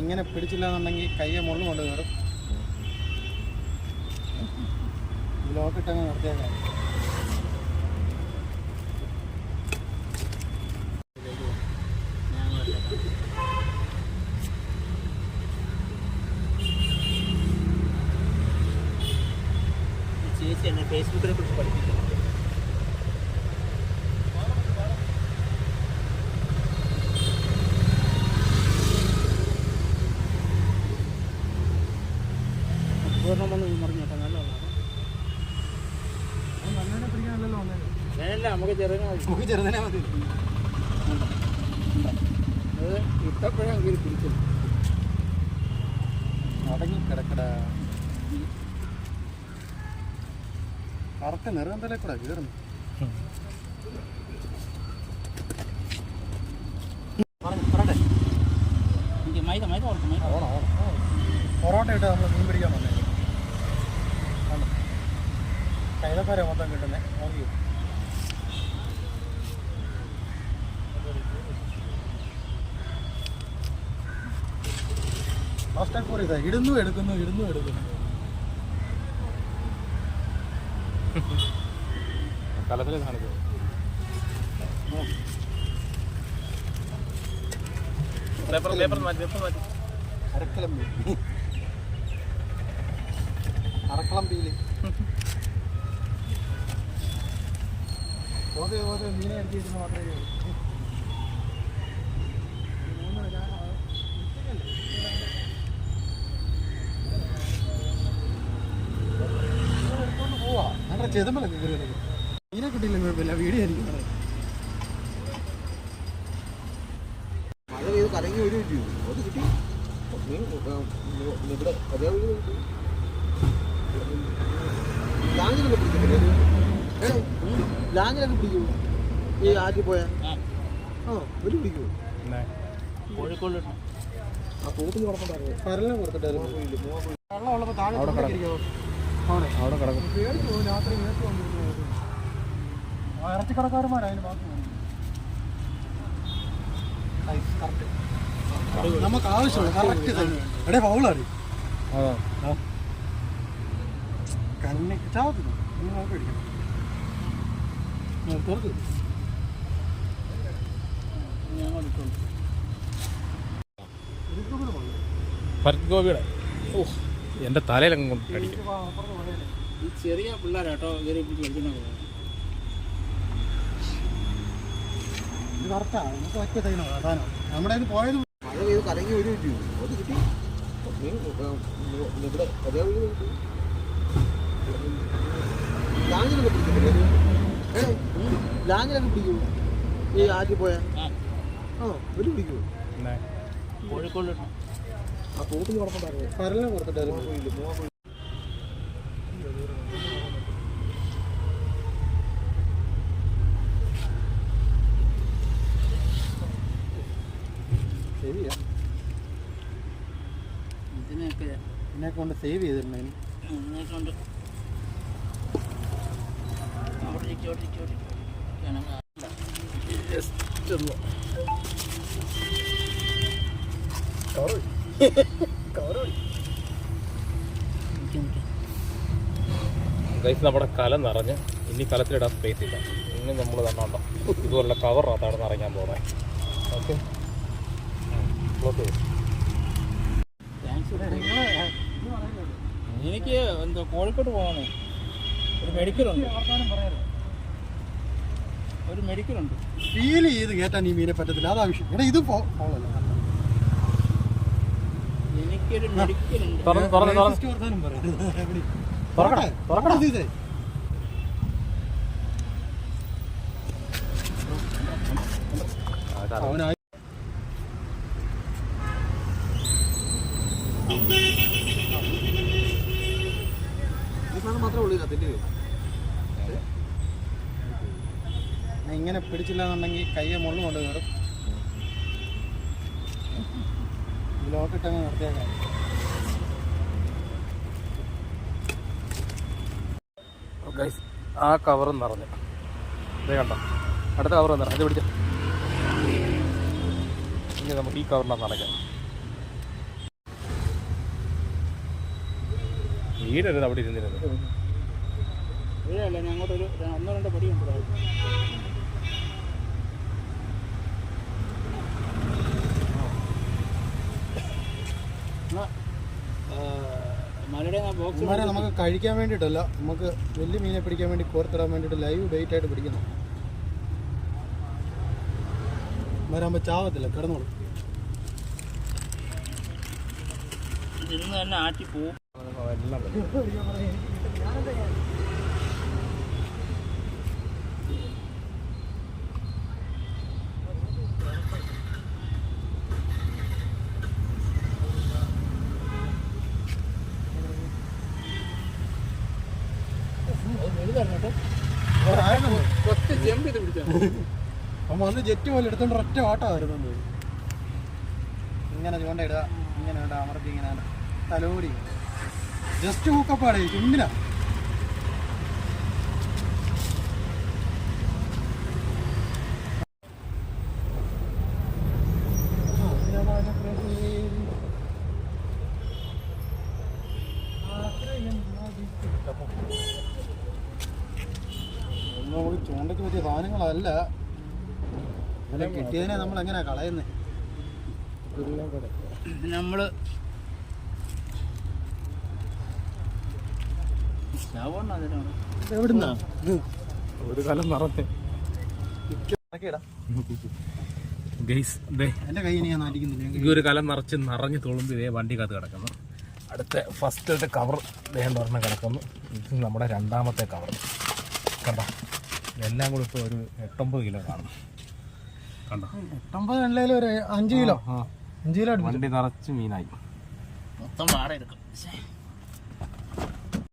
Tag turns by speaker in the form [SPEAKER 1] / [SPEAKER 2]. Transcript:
[SPEAKER 1] ഇങ്ങനെ പിടിച്ചില്ല എന്നുണ്ടെങ്കിൽ കയ്യെ മുള്ളും കൊണ്ട് കയറും ലോക്കിട്ടങ്ങ് നിർത്തിയേക്കാം.
[SPEAKER 2] ചേച്ചി എന്നെ ഫേസ്ബുക്കിനെ കുറിച്ച് പഠിപ്പിക്കുന്നത് പൂർണമൊന്നും പറഞ്ഞു കേട്ടോ നല്ലതാണ് നമുക്ക് ചെറുതിനെ മതി.
[SPEAKER 1] നമുക്ക് ചെറുതിനെ മതി.
[SPEAKER 2] അത് ഇട്ടപ്പോഴെങ്കിലും പിടിച്ചു
[SPEAKER 1] അടങ്ങി കിടക്കട. കറക്റ്റ് നെറുകന്തലെ കൂടെ കയറുന്നു പൊറോട്ട ഇട്ട് നമ്മൾ മീൻ പിടിക്കാൻ വന്നേ. കൈതക്കാരെ മൊത്തം കിട്ടുന്നേ. നോക്കിയോ ഫസ്റ്റ് ഫോർ ഇതാ. ഇടുന്നു എടുക്കുന്നു ഇടുന്നു എടുക്കുന്നു.
[SPEAKER 3] കലത്തിലെ കാണിക്കും പേപ്പർ പേപ്പർ മാറ്റി പേപ്പർ മാറ്റി
[SPEAKER 1] അരക്കലം പീൽ മീനെ മാത്രമേ. മൂന്ന് ഞാൻ, ആ, ഉച്ചയ്ക്കല്ലേ? ഇത് എടുത്തോണ്ട് പോവാ. ഞങ്ങളുടെ ചെതുമ്പലൊക്കെ കയറി വന്നത്. മീനെ കിട്ടിയില്ല കുഴപ്പമില്ല. വീഡിയോ ആയിരിക്കും
[SPEAKER 4] മഴ പെയ്ത് കലങ്ങി ഒരു കിട്ടി അത് കിട്ടി. ഇവിടെ അതേ വഴി കിട്ടി ലാങ്ങിലൊക്കെ പിടിക്കുന്നില്ലേ ഏ ലാങ്ങിലൊക്കെ പിടിക്കൂ ഈ ആറ്റി പോയാ
[SPEAKER 2] ആ.
[SPEAKER 4] ആ ഒരു പിടിക്കൂ
[SPEAKER 2] കോഴിക്കോട്
[SPEAKER 4] ആ പോത്തിന് കൊടുക്കണ്ടായിരുന്നു
[SPEAKER 1] പരലിനെ കൊടുത്തിട്ടായിരുന്നു. വെള്ളം ഉള്ളപ്പോൾ താഴെ
[SPEAKER 3] അവിടെ കിടക്കും.
[SPEAKER 1] അവിടെ
[SPEAKER 3] കിടക്കും.
[SPEAKER 1] പേടിച്ച് രാത്രി നേരത്തെ വന്നിരുന്നു. ആ ഇറച്ചിക്കടക്കാരന്മാരാ അതിന് ബാക്കി നമുക്ക് ആവശ്യമുള്ള കറക്റ്റ് എടേ ഫൗളാണ് കണ്ണി ചാവത്തില്ല നോക്കി അടിക്കണം തുറക്ക്.
[SPEAKER 3] ഭരത് ഗോപിയുടെ. ഓ എന്റെ തലയിലങ്ങ് കൊണ്ട് അടിക്കും.
[SPEAKER 1] ഇതിപ്പോ അപ്പുറത്ത് പോകണേ.
[SPEAKER 2] ഈ ചെറിയ പിള്ളേരാട്ടോ ഇവരെ പിടിച്ച് കളിക്കുന്നത്
[SPEAKER 1] ഇത് കറക്റ്റാ നമുക്ക് പറ്റിയ തൈനോ സാധനം നമ്മുടെ കയ്യിൽ പോയത്
[SPEAKER 4] മഴ പെയ്ത് കലങ്ങി ഒരു കിട്ടി അത് കിട്ടി. ഇവിടെ അതേ പിടിക്കൂ ഈ ആറ്റി പോയാ
[SPEAKER 2] ആ.
[SPEAKER 4] ഒരു പിടിക്കൂ
[SPEAKER 2] കോഴിക്കോട്
[SPEAKER 4] ആ
[SPEAKER 1] പരലിനെ കൊടുത്തിട്ടായിരുന്നു
[SPEAKER 4] മൂവ പോയി
[SPEAKER 1] ശരിയാ കൊണ്ട് സേവ് ചെയ്തിട്ടുണ്ടായിരുന്നു
[SPEAKER 2] ഇതിനെ കൊണ്ട് ഓടിക്ക് ഓടിക്ക്
[SPEAKER 3] ഗൈസ് നമ്മുടെ കല നിറഞ്ഞ് ഇനി കലത്തിലിടാൻ സ്പേസ് ഇല്ല. ഇനി നമ്മൾ തന്നോ ഇതുപോലുള്ള കവർ കവറിനകത്താണ് നിറങ്ങാൻ പോകുന്നത് ഓക്കെ
[SPEAKER 2] എനിക്ക് എന്താ കോഴിക്കോട് പോകണേ ഒരു മെഡിക്കലുണ്ട്. ഒരു മെഡിക്കലുണ്ട്.
[SPEAKER 1] ഫീൽ ചെയ്ത് കേട്ടാൻ ഈ മീനെ പറ്റത്തില്ല. അതാ വിഷയം. എടാ ഇത് ഫോളല്ല.
[SPEAKER 2] എനിക്കൊരു മെഡിക്കലുണ്ട്.
[SPEAKER 1] Racist
[SPEAKER 4] മാത്രമേ ഉള്ളൂ?
[SPEAKER 1] ഇങ്ങനെ പിടിച്ചില്ല എന്നുണ്ടെങ്കിൽ കയ്യെ മുള്ളും കൊണ്ട് കയറും ലോക്കിട്ടങ്ങ് നിർത്തിയേക്കാം.
[SPEAKER 3] ഗൈസ് ആ കവറും നിറഞ്ഞു. ഇതേ കണ്ട? അടുത്ത കവർ നിറഞ്ഞു. അത് പിടിച്ച. ഇനി നമുക്ക് ഈ കവറിനകത്ത് നിറയ്ക്കാം വീടരുത് അവിടെ ഇരുന്നിരുന്നു
[SPEAKER 2] വീഴല്ല ഒന്നോ രണ്ടോ പടി
[SPEAKER 1] നമുക്ക് കഴിക്കാൻ വേണ്ടിയിട്ടല്ല നമുക്ക് വലിയ മീനെ പിടിക്കാൻ വേണ്ടി കോർത്തിടാൻ വേണ്ടിയിട്ട് ലൈവ് ബൈറ്റ് ആയിട്ട് പിടിക്കുന്നു. വരാമ്പോ ചാവത്തില്ല കിടന്നോളൂ.
[SPEAKER 2] ഇരുന്ന് തന്നെ ആറ്റി പോവും
[SPEAKER 1] അപ്പം വന്ന് ജെറ്റ് പോലെ എടുത്തോണ്ട് ഒറ്റ ഓട്ടമായിരുന്നു ഇങ്ങനെ ഇങ്ങനെ ഇടുക അമർത്തി ഇങ്ങനെ തലോടി. ജസ്റ്റ് ഹൂക്കപ്പാടേ ചുമ്മിനാ നമുക്ക് ചൂണ്ടയ്ക്ക് പറ്റിയ സാധനങ്ങളല്ല. കിട്ടിയതിനെ നമ്മൾ എങ്ങനെയാ കളയുന്നത്
[SPEAKER 2] നമ്മൾ
[SPEAKER 1] എവിടുന്നാ
[SPEAKER 3] ഒരു കാലം ഗൈസ് ഈ ഒരു കലം നിറച്ച് നിറഞ്ഞ് തുളുമ്പി ഇതേ വണ്ടി കാത്ത് കിടക്കുന്നു. അടുത്ത ഫസ്റ്റത്തെ കവർ ദേഹം പറഞ്ഞ കിടക്കുന്നു. ഇത് നമ്മുടെ രണ്ടാമത്തെ കവർ കണ്ട? എല്ലാം കൂടി ഇപ്പോൾ ഒരു എട്ടൊമ്പത് കിലോ കാണും. കണ്ട?
[SPEAKER 1] എട്ടൊമ്പത് എണ്ണയിലും ഒരു അഞ്ച് കിലോ.
[SPEAKER 3] ആ.
[SPEAKER 1] അഞ്ച് കിലോ
[SPEAKER 3] വണ്ടി നിറച്ച് മീനായി.
[SPEAKER 2] മൊത്തം വാട എടുക്കും.